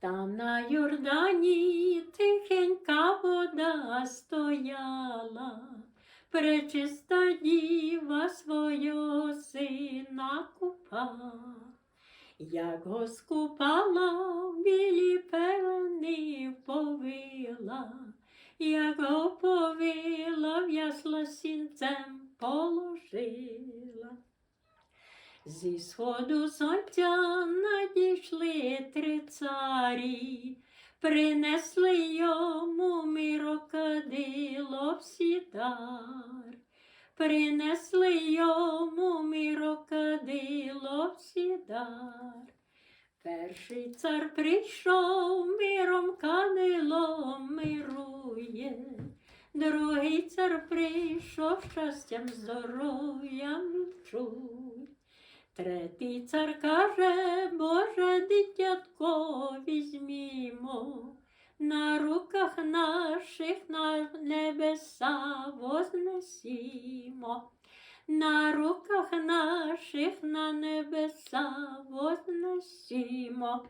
Там на Йордані тихенька вода стояла, пречиста діва свого сина купа. Як го скупала, білі пелени повила, як го повила, в сінцем положила. Зі сходу сонця три царі, принесли йому мирокадило всі дар, принесли йому мирокадило всі дар. Перший цар прийшов, миром кадилом мирує, другий цар прийшов, щастям здоров'ям відчуй. Третій цар каже, Боже, дитятко візьмімо, на руках наших на небеса вознесімо, на руках наших на небеса вознесімо.